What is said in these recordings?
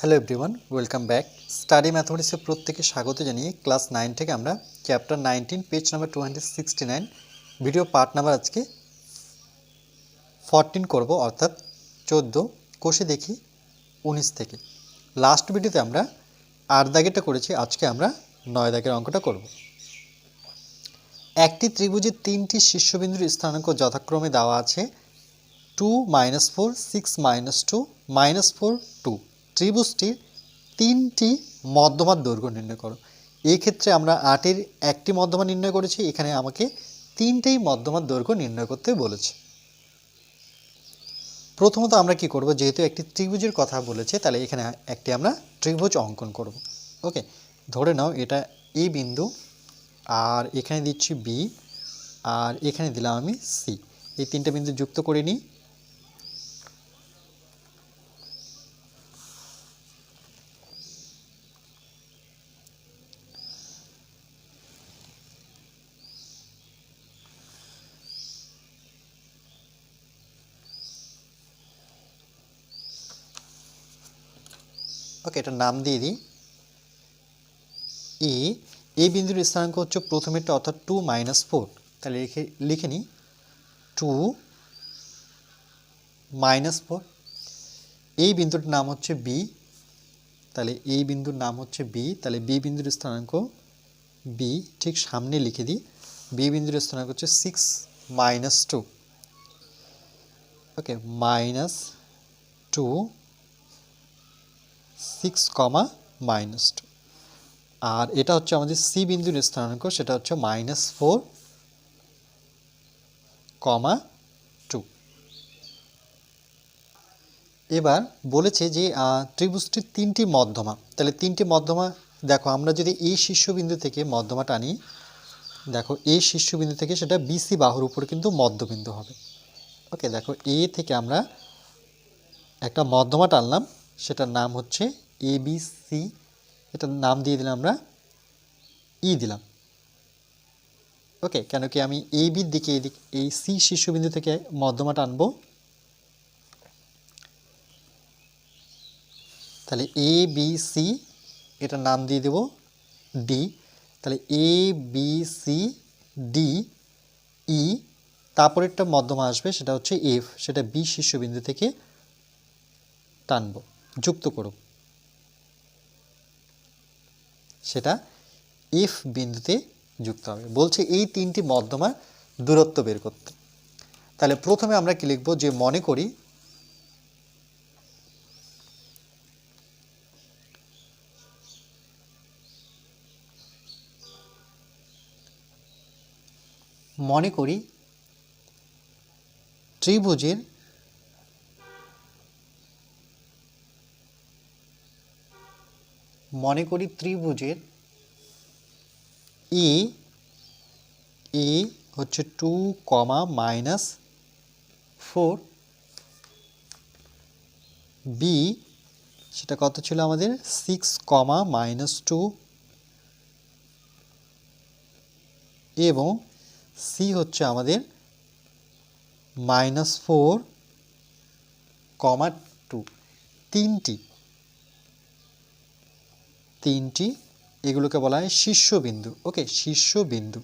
Hello everyone, welcome back. Study ম্যাথমেটিক্সের প্রত্যেকে স্বাগত জানিয়ে ক্লাস নাইন থেকে আমরা chapter nineteen, page number two hundred video part number আজকে ফরটিন করব, অর্থাৎ চোদ্দ। কোষে দেখি উনিশ থেকে। লাস্ট ভিডিওতে আমরা আট দাগেরটা করেছি, আজকে আমরা নয় দাগের অঙ্কটা করব। একটি ত্রিভুজের তিনটি শীর্ষবিন্দুর স্থানাঙ্ক যথাক্রমে দেওয়া আছে two minus four six minus two minus four two ত্রিভুজটির তিনটি মধ্যমার দৈর্ঘ্য নির্ণয় করো। ক্ষেত্রে আমরা আটের একটি মধ্যমা নির্ণয় করেছি, এখানে আমাকে তিনটেই মধ্যমার দৈর্ঘ্য নির্ণয় করতে বলেছে। প্রথমত আমরা কি করব, যেহেতু একটি ত্রিভুজের কথা বলেছে, তাহলে এখানে একটি আমরা ত্রিভুজ অঙ্কন করব। ওকে, ধরে নাও এটা এ বিন্দু, আর এখানে দিচ্ছি বি, আর এখানে দিলাম আমি সি। এই তিনটে বিন্দু যুক্ত করে নিই। ওকে এটা নাম দিয়ে দিই। ই এই বিন্দুর স্থানাঙ্ক হচ্ছে প্রথমেরটা অর্থাৎ টু মাইনাস ফোর তাহলে লিখে লিখে নিই। টু মাইনাস ফোর এই বিন্দুটার নাম হচ্ছে বি তাহলে এই বিন্দুর নাম হচ্ছে বি তাহলে বি বিন্দুর স্থানাঙ্ক বি ঠিক সামনে লিখে দিই। বি বিন্দুর স্থানাঙ্ক হচ্ছে six minus two okay minus two six comma minus two. আর এটা হচ্ছে আমাদের সি বিন্দুর স্থানাঙ্ক, সেটা হচ্ছে মাইনাস ফোর কমা টু। এবার বলেছে যে ত্রিভুজটির তিনটি মধ্যমা। তাহলে তিনটি মধ্যমা, দেখো আমরা যদি এই শীর্ষবিন্দু থেকে মধ্যমা টানি, দেখো এই শীর্ষবিন্দু থেকে সেটা বিসি বাহুর উপর কিন্তু মধ্যবিন্দু হবে। ওকে, দেখো এ থেকে আমরা একটা মধ্যমা টানলাম, সেটার নাম হচ্ছে এ বি সি এটার নাম দিয়ে দিলাম আমরা ই দিলাম। ওকে কেন কি আমি এ বির দিকে এদিক, এই সি শীর্ষবিন্দু থেকে মধ্যমা টানবো তাহলে এ বি সি এটার নাম দিয়ে দেব ডি তাহলে A B C D E তারপরেরটা মধ্যমা আসবে, সেটা হচ্ছে এফ সেটা বি শীর্ষবিন্দু থেকে টানব, যুক্ত করব সেটা এফ বিন্দুতে যুক্ত হবে। বলছে এই তিনটি মধ্যমার দূরত্ব বের করতে। তাহলে প্রথমে আমরা কি লিখব? যে মনে করি মনে করি ত্রিভুজের মনে করি ত্রিভুজের ই ই হচ্ছে two comma minus four B সেটা কত ছিল আমাদের? সিক্স কমা মাইনাস টু এবং সি হচ্ছে আমাদের মাইনাস ফোর কমা টু তিনটি। তিনটি, এগুলোকে বলা হয় শীর্ষবিন্দু। ওকে, শীর্ষবিন্দু।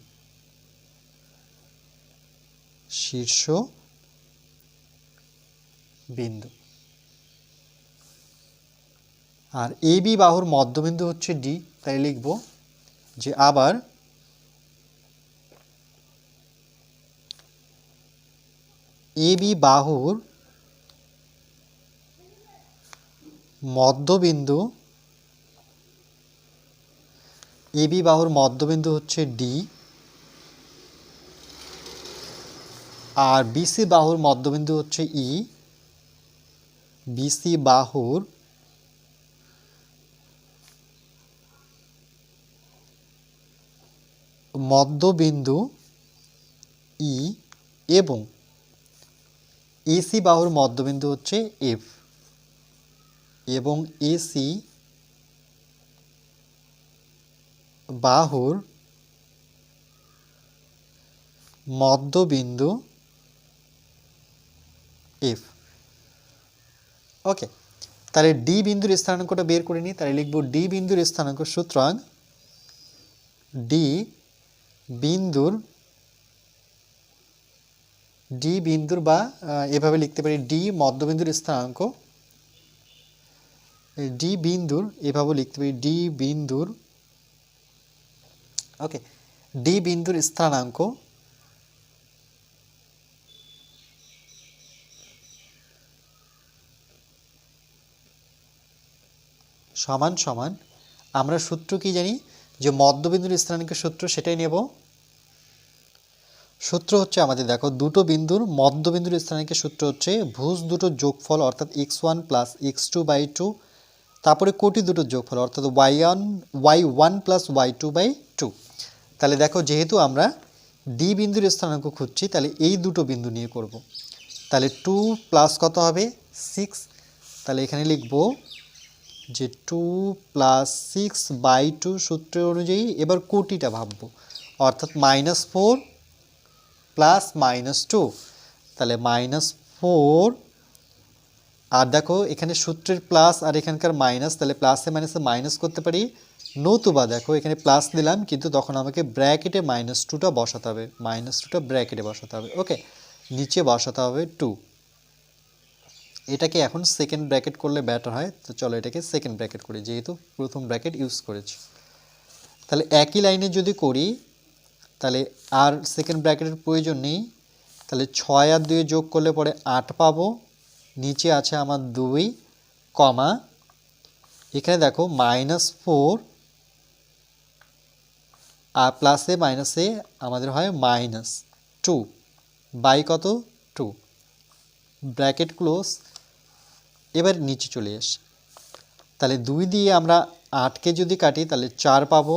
শীর্ষ বিন্দু আর এ বি বাহুর মধ্যবিন্দু হচ্ছে ডি। তাই লিখব যে আবার এ বি বাহুর মধ্যবিন্দু এ বি বাহুর মধ্যবিন্দু হচ্ছে ডি আর বিসি বাহুর মধ্যবিন্দু হচ্ছে ই বিসি বাহুর মধ্যবিন্দু ই এবং এসি বাহুর মধ্যবিন্দু হচ্ছে এফ এবং এসি বাহুর মধ্যবিন্দু এফ ওকে তাহলে ডি বিন্দুর স্থানাঙ্কটা বের করে নিই, তাহলে লিখব ডি বিন্দুর স্থানাঙ্ক সুতরাং ডি বিন্দুর ডি বিন্দুর বা এভাবে লিখতে পারি ডি মধ্যবিন্দুর স্থানাঙ্ক ডি বিন্দুর, এভাবে লিখতে পারি ডি বিন্দুর ওকে ডি বিন্দুর স্থানাঙ্ক সমান সমান, আমরা সূত্র কি জানি? যে মধ্যবিন্দুর স্থানাঙ্কের সূত্র সেটাই নেব। সূত্র হচ্ছে আমাদের, দেখো, দুটো বিন্দুর মধ্যবিন্দুর স্থানাঙ্কের সূত্র হচ্ছে ভুজ দুটো যোগফল অর্থাৎ x one plus x two by two তারপরে কোটি দুটো যোগফল অর্থাৎ y one y one plus y two by two তাহলে দেখো যেহেতু আমরা ডি বিন্দুর স্থানাঙ্ক খুঁজছি, তাহলে এই দুটো বিন্দু নিয়ে করব। তাহলে টু প্লাস কত হবে? সিক্স তাহলে এখানে লিখব যে two plus six by two সূত্রের অনুযায়ী এবার কোটিটা ভাববো। অর্থাৎ minus four plus minus two তাহলে মাইনাস ফোর আর দেখো, এখানে সূত্রের প্লাস আর এখানকার মাইনাস তাহলে প্লাসে মাইনাসে মাইনাস করতে পারি। নতুবা দেখো, এখানে প্লাস দিলাম, কিন্তু তখন আমাকে ব্র্যাকেটে মাইনাস টুটা বসাতে হবে। মাইনাস টুটা ব্র্যাকেটে বসাতে হবে। ওকে নিচে বসাতে হবে টু এটাকে এখন সেকেন্ড ব্র্যাকেট করলে ব্যাটার হয়। তো চলো এটাকে সেকেন্ড ব্র্যাকেট করি, যেহেতু প্রথম ব্র্যাকেট ইউজ করেছি। তাহলে একই লাইনে যদি করি, তাহলে আর সেকেন্ড ব্র্যাকেটের প্রয়োজন নেই। তাহলে ছয় আর দুয়ে যোগ করলে পরে আট পাবো। নিচে আছে আমার দুই, কমা। এখানে দেখো মাইনাস ফোর আর প্লাসে মাইনাসে আমাদের হয় মাইনাস টু বাই কত? টু ব্র্যাকেট ক্লোজ এবার নিচে চলে আসে তাহলে দুই দিয়ে আমরা আটকে যদি কাটি, তাহলে চার পাবো।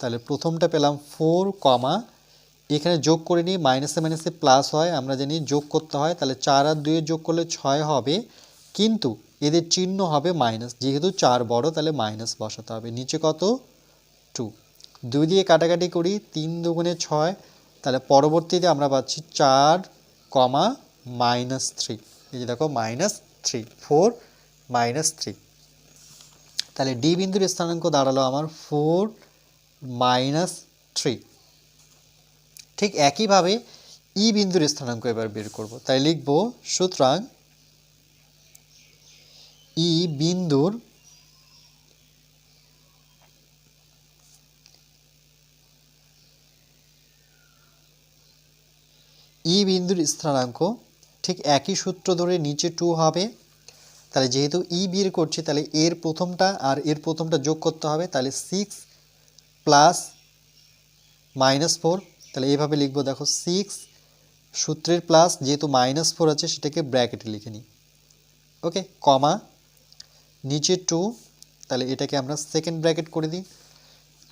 তাহলে প্রথমটা পেলাম ফোর কমা। এখানে যোগ করে নিই মাইনাসে মাইনাসে প্লাস হয়, আমরা জানি যোগ করতে হয়, তাহলে চার আর দুয়ে যোগ করলে ছয় হবে, কিন্তু এদের চিহ্ন হবে মাইনাস যেহেতু চার বড়, তাহলে মাইনাস বসাতে হবে। নিচে কত? টু দুই দিয়ে কাটাকাটি করি, তিন দুগুণে ছয়, তাহলে পরবর্তীতে আমরা পাচ্ছি চার কমা মাইনাস থ্রি এই যে দেখো minus three four minus three তাহলে ডি বিন্দুর স্থানাঙ্ক দাঁড়াল আমার ফোর মাইনাস থ্রি ঠিক একইভাবে ই বিন্দুর স্থানাঙ্ক এবার বের করব। তাই লিখব, সুতরাং ই বিন্দুর ই বিন্দুর স্থানাঙ্ক ঠিক একই সূত্র ধরে নিচে টু হবে। তাহলে যেহেতু ই বের করছি, তাহলে এর প্রথমটা আর এর প্রথমটা যোগ করতে হবে। তাহলে সিক্স প্লাস মাইনাস ফোর তাহলে এইভাবে লিখব, দেখো সিক্স সূত্রের প্লাস যেহেতু মাইনাস ফোর আছে, সেটাকে ব্র্যাকেটে লিখে নিই। ওকে কমা নিচে টু তাহলে এটাকে আমরা সেকেন্ড ব্র্যাকেট করে দিই।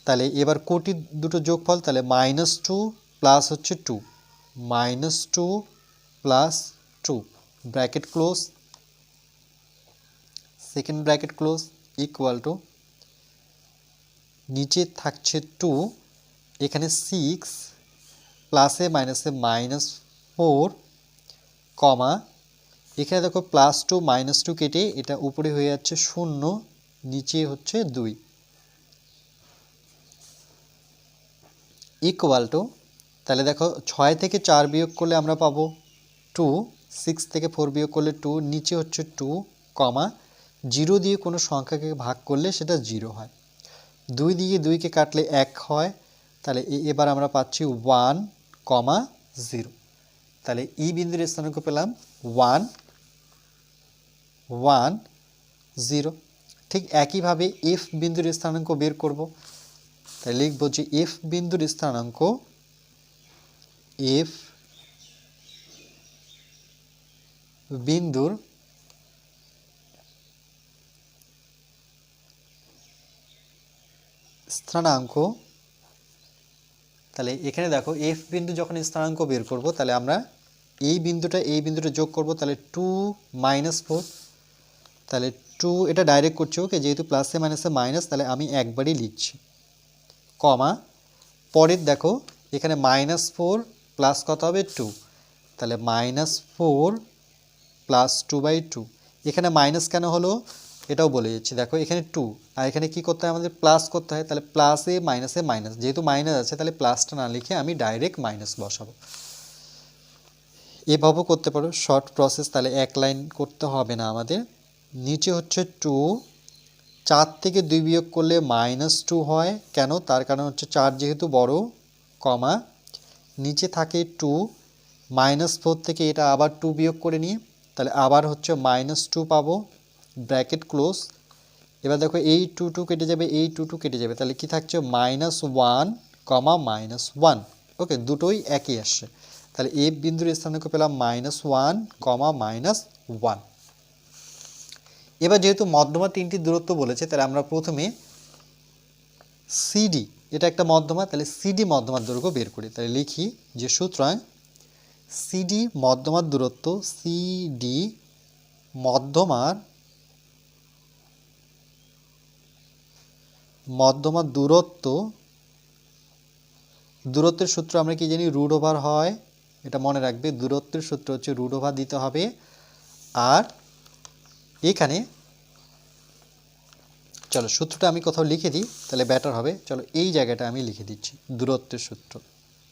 তাহলে এবার কোটি দুটো যোগফল, তাহলে মাইনাস টু প্লাস হচ্ছে two minus two plus two bracket close second bracket close equal to নিচে থাকছে টু এখানে সিক্স প্লাসে মাইনাসে মাইনাস ফোর কমা এখানে দেখো প্লাস টু মাইনাস টু কেটে এটা উপরে হয়ে যাচ্ছে শূন্য, নিচে হচ্ছে দুই। ইকুয়াল টু তাহলে দেখো ছয় থেকে চার বিয়োগ করলে আমরা পাবো টু সিক্স থেকে ফোর বিয়োগ করলে টু নিচে হচ্ছে টু কমা জিরো দিয়ে কোনো সংখ্যাকে ভাগ করলে সেটা জিরো হয়। দুই দিয়ে দুইকে কাটলে এক হয়, তাহলে এবার আমরা পাচ্ছি ওয়ান কমা জিরো। তাহলে ই বিন্দুর স্থানাঙ্ক পেলাম ওয়ান ওয়ান, জিরো। ঠিক একইভাবে এফ বিন্দুর স্থানাঙ্ক বের করব। তাই লিখব যে এফ বিন্দুর স্থানাঙ্ক এফ বিন্দুর স্থানাঙ্ক তাহলে এখানে দেখো এফ বিন্দু যখন স্থানাঙ্ক বের করব, তাহলে আমরা এই বিন্দুটা এই বিন্দুটা যোগ করব, তাহলে টু মাইনাস ফোর তাহলে টু এটা ডাইরেক্ট করছি ওকে যেহেতু প্লাসে মাইনাসে মাইনাস তাহলে আমি একবারই লিখছি। কমা, পরের দেখো, এখানে মাইনাস ফোর প্লাস কত হবে? টু তাহলে minus four plus two by two এখানে মাইনাস কেন হলো? এটাও বলে দিচ্ছি। দেখো, এখানে টু আর এখানে কি করতে হয়? আমাদের প্লাস করতে হয়। তাহলে প্লাসে মাইনাসে মাইনাস যেহেতু মাইনাস আছে, তাহলে প্লাসটা না লিখে আমি ডাইরেক্ট মাইনাস বসাবো। এভাবেও করতে পারো। শর্ট প্রসেস তাহলে এক লাইন করতে হবে না আমাদের। নিচে হচ্ছে টু চার থেকে দুই বিয়োগ করলে মাইনাস টু হয়। কেন? তার কারণ হচ্ছে চার যেহেতু বড়, কমা। নিচে থাকে টু মাইনাস ফোর থেকে এটা আবার টু বিয়োগ করে নিয়ে, তাহলে আবার হচ্ছে মাইনাস টু পাবো। ব্র্যাকেট ক্লোজ, এবার দেখো এই টু টু কেটে যাবে, এই টু টু কেটে যাবে, তাহলে কি থাকছে? Minus one comma minus one okay দুটোই একই আসছে। তাহলে এ বিন্দুর স্থানকে পেলাম minus one comma minus one এবার যেহেতু মধ্যমা তিনটি দূরত্ব বলেছে, তাহলে আমরা প্রথমে সিডি এটা একটা মধ্যমা, তাহলে সিডি মধ্যমার দৈর্ঘ্য বের করি। তাহলে লিখি যে সুতরাং সিডি মধ্যমার দূরত্ব সিডি মধ্যমার মধ্যমার দূরত্ব। দূরত্বের সূত্র আমরা কি জানি? রুট ওভার হয়। এটা মনে রাখবে, দূরত্বের সূত্র হচ্ছে রুট ওভার দিতে হবে। আর এখানে, চলো সূত্রটা আমি কোথাও লিখে দিই, তাহলে ব্যাটার হবে। চলো এই জায়গাটা আমি লিখে দিচ্ছি, দূরত্বের সূত্র।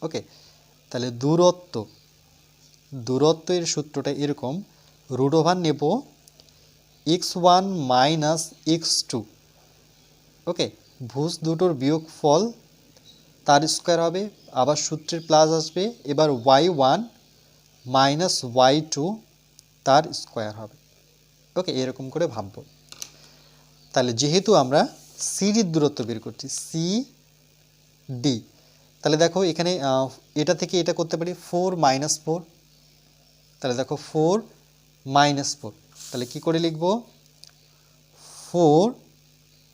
ওকে তাহলে দূরত্ব, দূরত্বের সূত্রটা এরকম, রুট ওভার নেব x one minus x two okay, ভুজ দুটোর বিয়োগ ফল, তার স্কোয়ার হবে, আবার সূত্রের প্লাস আসবে, এবার y one minus y two তার স্কোয়ার হবে। ওকে, এরকম করে ভাববো। তাহলে যেহেতু আমরা সিডির দূরত্ব বের করছি সি ডি তাহলে দেখো এখানে এটা থেকে এটা করতে পারি ফোর মাইনাস ফোর তাহলে দেখো ফোর মাইনাস ফোর তাহলে কি করে লিখব? ফোর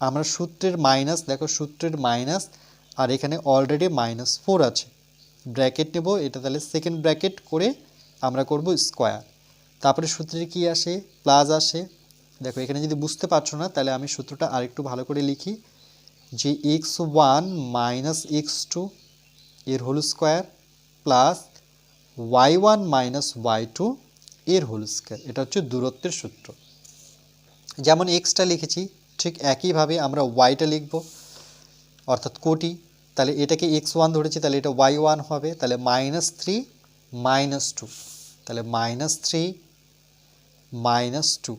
আমরা সূত্রের মাইনাস দেখো সূত্রের মাইনাস আর এখানে অলরেডি মাইনাস ফোর আছে। ব্র্যাকেট নেব, এটা তাহলে সেকেন্ড ব্র্যাকেট করে আমরা করব স্কোয়ার তারপরে সূত্রের কি আসে? প্লাস আসে। দেখো, এখানে যদি বুঝতে পারছ না, তাহলে আমি সূত্রটা আরেকটু ভালো করে লিখি। যে x one minus x two এর whole square plus y one minus y two এর হোল স্কোয়ার এটা হচ্ছে দূরত্বের সূত্র। যেমন এক্সটা লিখেছি ঠিক একইভাবে আমরা ওয়াইটা লিখব, অর্থাৎ কোটি। তাহলে এটাকে এক্স ওয়ান ধরেছি, তাহলে এটা ওয়াই ওয়ান হবে, তাহলে মাইনাস থ্রি মাইনাস টু তাহলে minus three minus two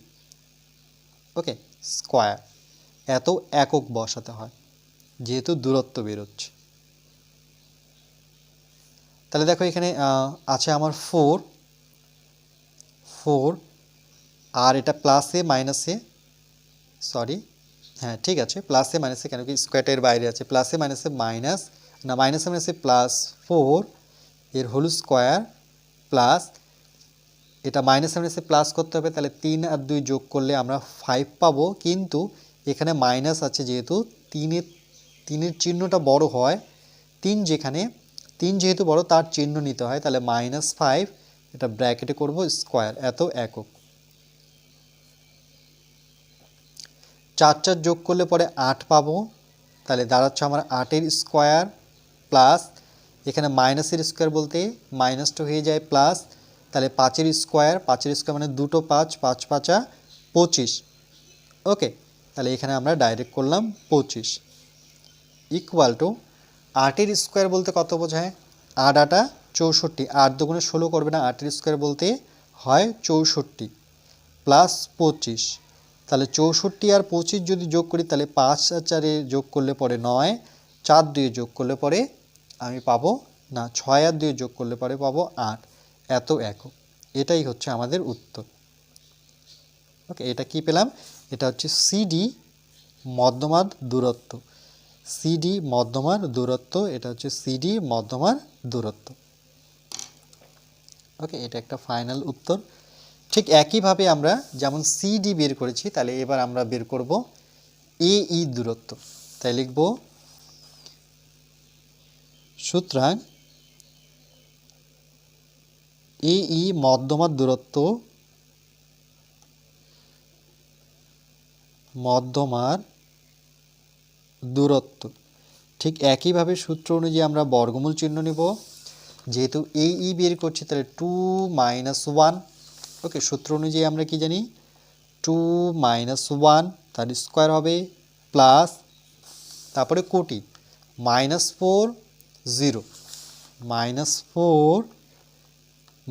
okay square এত একক বসাতে হয়, যেহেতু দূরত্ব বেরোচ্ছে। তাহলে দেখো এখানে আছে আমার ফোর ফোর আর এটা প্লাসে মাইনাসে সরি হ্যাঁ ঠিক আছে। প্লাসে মাইনাসে কেন কি স্কোয়ারটার বাইরে আছে? প্লাসে মাইনাসে মাইনাস না মাইনাসে মাইনাসে প্লাস ফোর এর হোল স্কোয়ার প্লাস এটা মাইনাসে মাইনাসে প্লাস করতে হবে, তাহলে তিন আর দুই যোগ করলে আমরা ফাইভ পাবো। কিন্তু এখানে মাইনাস আছে যেহেতু তিনের তিনের চিহ্নটা বড় হয়, তিন যেখানে, তিন যেহেতু বড় তার চিহ্ন নিতে হয়, তাহলে মাইনাস ফাইভ এটা ব্র্যাকেটে করব স্কোয়ার এত একক। চার চার যোগ করলে পরে আট পাবো। তাহলে দাঁড়াচ্ছে আমার আটের স্কোয়ার প্লাস এখানে মাইনাসের স্কোয়ার বলতে মাইনাসটা হয়ে যায় প্লাস, তাহলে পাঁচের স্কোয়ার পাঁচের স্কোয়ার মানে দুটো পাঁচ পাঁচ পাঁচা পঁচিশ। ওকে, তাহলে এখানে আমরা ডাইরেক্ট করলাম পঁচিশ। ইকুয়াল টু আটের স্কোয়ার বলতে কত বোঝায়? আট আটা চৌষট্টি। আট দুগুণে ষোলো করবে না, আটের স্কোয়ার বলতে হয় চৌষট্টি প্লাস পঁচিশ। তাহলে চৌষট্টি আর পঁচিশ যদি যোগ করি, তাহলে পাঁচ চারে যোগ করলে পরে নয়, চার দুয়ে যোগ করলে পরে আমি পাবো, না, ছয় আর দুয়ে যোগ করলে পরে পাবো আট, এত একক। এটাই হচ্ছে আমাদের উত্তর। ওকে, এটা কি পেলাম? এটা হচ্ছে সিডি মধ্যমার দূরত্ব। সিডি মধ্যমার দূরত্ব, এটা হচ্ছে সিডি মধ্যমার দূরত্ব। ওকে, এটা একটা ফাইনাল উত্তর। ঠিক একইভাবে আমরা যেমন সিডি বের করেছি, তাহলে এবার আমরা বের করব এ ই দূরত্ব। তাই লিখব, সুতরাং এ ই মধ্যমার দূরত্ব মধ্যমার দূরত্ব। ঠিক একইভাবে সূত্র অনুযায়ী আমরা বর্গমূল চিহ্ন নিব। যেহেতু এই ই বের করছি, তাহলে টু মাইনাস ওয়ান ওকে সূত্র অনুযায়ী আমরা কি জানি? টু মাইনাস ওয়ান তার স্কোয়ার হবে প্লাস তারপরে কোটি minus four zero minus four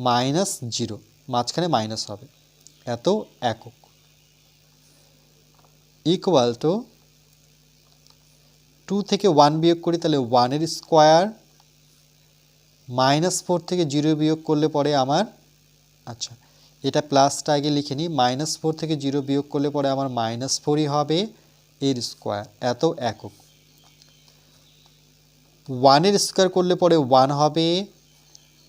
minus zero মাঝখানে মাইনাস হবে, এত একক। ইকুয়াল টু টু থেকে ওয়ান বিয়োগ করি, তাহলে ওয়ানের স্কোয়ার মাইনাস ফোর থেকে জিরো বিয়োগ করলে পরে আমার আচ্ছা এটা প্লাসটা আগে লিখে নিই মাইনাস ফোর থেকে জিরো বিয়োগ করলে পরে আমার মাইনাস ফোরই হবে এর স্কোয়ার এত একক। ওয়ানের স্কোয়ার করলে পরে ওয়ান হবে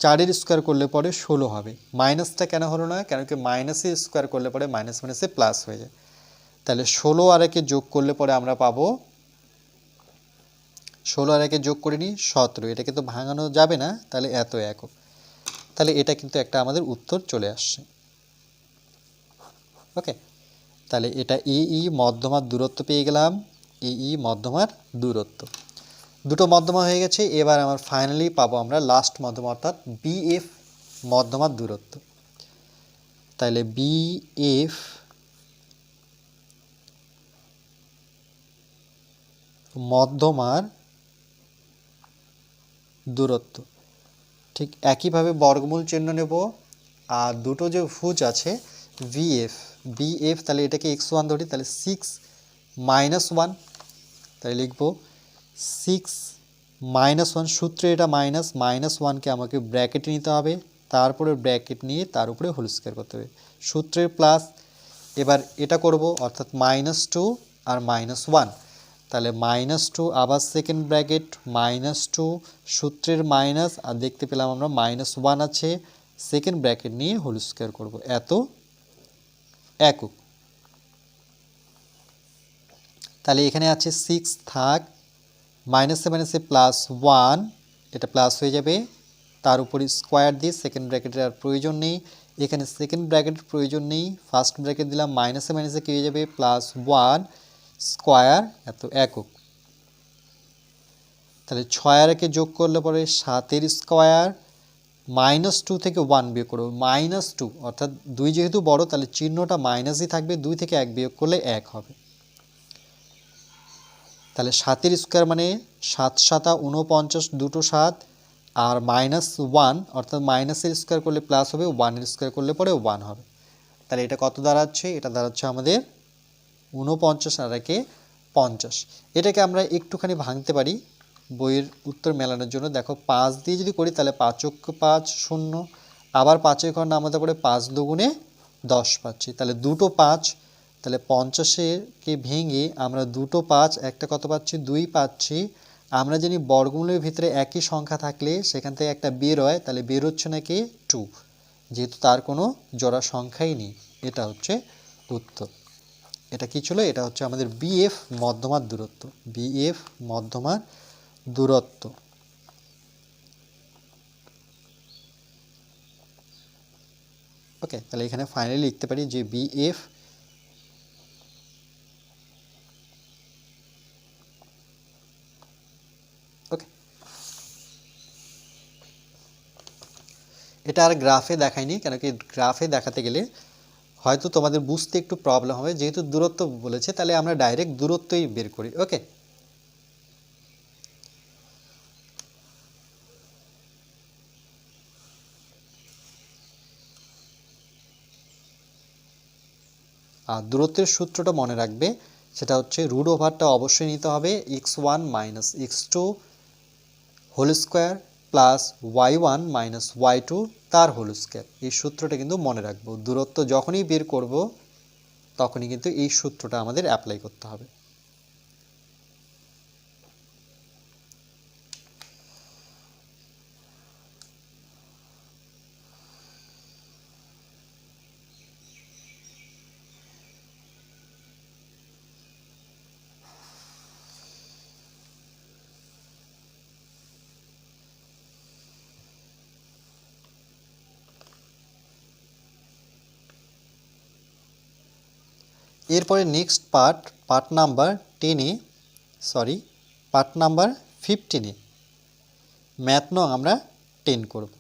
চারের স্কোয়ার করলে পরে ষোলো হবে। মাইনাসটা কেন হলো না? কেন কি মাইনাসের স্কোয়ার করলে পরে মাইনাস মাইনাসে প্লাস হয়ে যায়। তাহলে ষোলো আর একে যোগ করলে পরে আমরা পাবো, ষোলো আর একে যোগ করে নিই সতেরো। এটাকে তো ভাঙানো যাবে না, তাহলে এত একক। তাহলে এটা কিন্তু একটা আমাদের উত্তর চলে আসছে। ওকে তাহলে এটা ই ই মধ্যমার দূরত্ব পেয়ে গেলাম। ই ই মধ্যমার দূরত্ব। দুটো মধ্যমা হয়ে গেছে। এবার আমার ফাইনালি পাবো আমরা লাস্ট মধ্যমা, অর্থাৎ বিএফ মধ্যমার দূরত্ব। তাহলে বিএফ মধ্যমার দূরত্ব। ঠিক একইভাবে বর্গমূল চিহ্ন নেব। আর দুটো যে ভুজ আছে ভিএফ বিএফ তাহলে এটাকে এক্স ওয়ান ধরি, তাহলে সিক্স মাইনাস ওয়ান তাহলে লিখব সিক্স মাইনাস ওয়ান সূত্রে এটা মাইনাস মাইনাস ওয়ানকে আমাকে ব্র্যাকেটে নিতে হবে, তারপরে ব্র্যাকেট নিয়ে তার উপরে হোল স্কোয়ার করতে হবে। সূত্রের প্লাস এবার এটা করব, অর্থাৎ মাইনাস টু আর মাইনাস ওয়ান তাহলে মাইনাস টু আবার সেকেন্ড ব্র্যাকেট মাইনাস টু সূত্রের মাইনাস আর দেখতে পেলাম আমরা মাইনাস ওয়ান আছে সেকেন্ড ব্র্যাকেট নিয়ে হোল স্কোয়ার করব। এত একক। তাহলে এখানে আছে সিক্স থাক মাইনাসে মাইনাসে প্লাস ওয়ান এটা প্লাস হয়ে যাবে। তার উপরে স্কোয়ার দিয়ে সেকেন্ড ব্র্যাকেটের আর প্রয়োজন নেই। এখানে সেকেন্ড ব্র্যাকেটের প্রয়োজন নেই। ফার্স্ট ব্র্যাকেট দিলাম মাইনাসে মাইনাসে কী হয়ে যাবে? প্লাস ওয়ান স্কোয়ার এত একক। তাহলে ছয় আর একে যোগ করলে পরে সাতের স্কোয়ার মাইনাস টু থেকে ওয়ান বিয়োগ করব মাইনাস টু অর্থাৎ দুই যেহেতু বড়, তাহলে চিহ্নটা মাইনাসই থাকবে, দুই থেকে এক বিয়োগ করলে এক হবে। তাহলে সাতের স্কোয়ার মানে সাত সাতা উনপঞ্চাশ দুটো সাত, আর মাইনাস ওয়ান অর্থাৎ মাইনাসের স্কোয়ার করলে প্লাস হবে ওয়ানের স্কোয়ার করলে পরে ওয়ান হবে। তাহলে এটা কত দাঁড়াচ্ছে? এটা দাঁড়াচ্ছে আমাদের উনপঞ্চাশ আর একে পঞ্চাশ। এটাকে আমরা একটুখানি ভাঙতে পারি। বইয়ের উত্তর মেলানোর জন্য। দেখো, পাঁচ দিয়ে যদি করি, তাহলে পাঁচক পাঁচ শূন্য। আবার পাঁচের ঘর নামাতে পারে পাঁচ দুগুণে দশ পাচ্ছি। তাহলে দুটো পাঁচ, তাহলে পঞ্চাশেরকে ভেঙে আমরা দুটো পাঁচ, একটা কত পাচ্ছি? দুই পাচ্ছি। আমরা জানি বর্গমূলের ভিতরে একই সংখ্যা থাকলে সেখান থেকে একটা বের হয়, তাহলে বের হচ্ছে নাকি টু যেহেতু তার কোনো জোড়া সংখ্যাই নেই, এটা হচ্ছে উত্তর। এটা কি ছিল? এটা হচ্ছে আমাদের বিএফ মধ্যমার দূরত্ব। বিএফ মধ্যমার দূরত্ব। ওকে তাহলে এখানে ফাইনালি লিখতে পারি যে বিএফ ওকে এটা আর গ্রাফে দেখায়নি কেন কি গ্রাফে দেখাতে গেলে হয়তো তোমাদের বুঝতে একটু প্রবলেম হবে। যেহেতু দূরত্ব বলেছে, তাহলে আমরা ডাইরেক্ট দূরত্বই বের করি ওকে দূরত্বের সূত্রটা মনে রাখবে, সেটা হচ্ছে রুট ওভারটা অবশ্যই নিতে হবে x one minus x two whole square plus y one minus y two তার হোল স্কোয়ার এই সূত্রটা কিন্তু মনে রাখব। দূরত্ব যখনই বের করব, তখনই কিন্তু এই সূত্রটা আমাদের অ্যাপ্লাই করতে হবে। এরপরে নেক্সট পার্ট পার্ট নাম্বার টেনে সরি পার্ট নাম্বার ফিফটিনে ম্যাথ নং আমরা টেন করব।